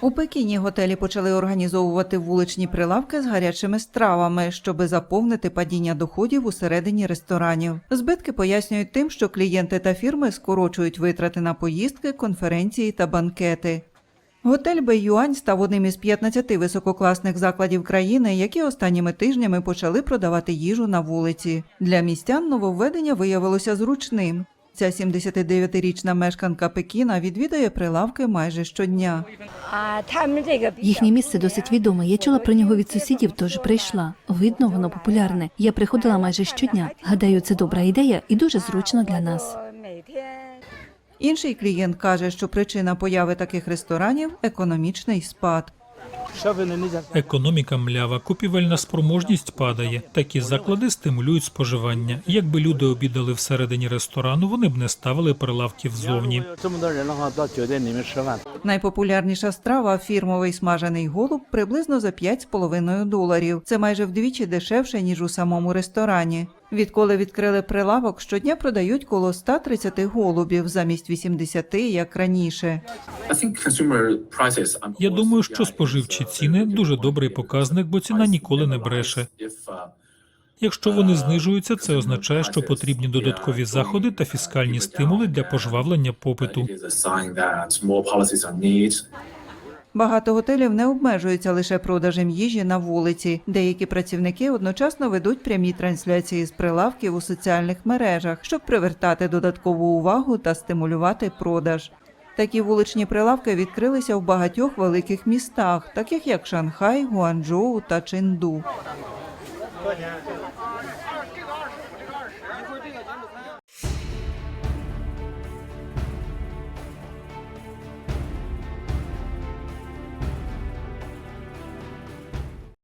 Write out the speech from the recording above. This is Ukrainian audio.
У Пекіні готелі почали організовувати вуличні прилавки з гарячими стравами, щоби заповнити падіння доходів усередині ресторанів. Збитки пояснюють тим, що клієнти та фірми скорочують витрати на поїздки, конференції та банкети. Готель Бейюань став одним із 15 висококласних закладів країни, які останніми тижнями почали продавати їжу на вулиці. Для містян нововведення виявилося зручним. Ця 79-річна мешканка Пекіна відвідає прилавки майже щодня. Їхнє місце досить відоме. Я чула про нього від сусідів, тож прийшла. Видно, воно популярне. Я приходила майже щодня. Гадаю, це добра ідея і дуже зручно для нас. Інший клієнт каже, що причина появи таких ресторанів економічний спад. Економіка млява, купівельна спроможність падає. Такі заклади стимулюють споживання. Якби люди обідали всередині ресторану, вони б не ставили прилавків ззовні. Найпопулярніша страва фірмовий смажений голуб приблизно за 5,5 доларів. Це майже вдвічі дешевше ніж у самому ресторані. Відколи відкрили прилавок, щодня продають коло 130 голубів замість 80, як раніше. I think consumer prices. Я думаю, що споживчі uh, ціни дуже добрий показник, бо ціна ніколи не бреше. Uh, Якщо вони знижуються, це означає, що потрібні додаткові заходи та фіскальні стимули для пожвавлення попиту. Багато готелів не обмежуються лише продажем їжі на вулиці. Деякі працівники одночасно ведуть прямі трансляції з прилавків у соціальних мережах, щоб привертати додаткову увагу та стимулювати продаж. Такі вуличні прилавки відкрилися в багатьох великих містах, таких як Шанхай, Гуанчжоу та Ченду.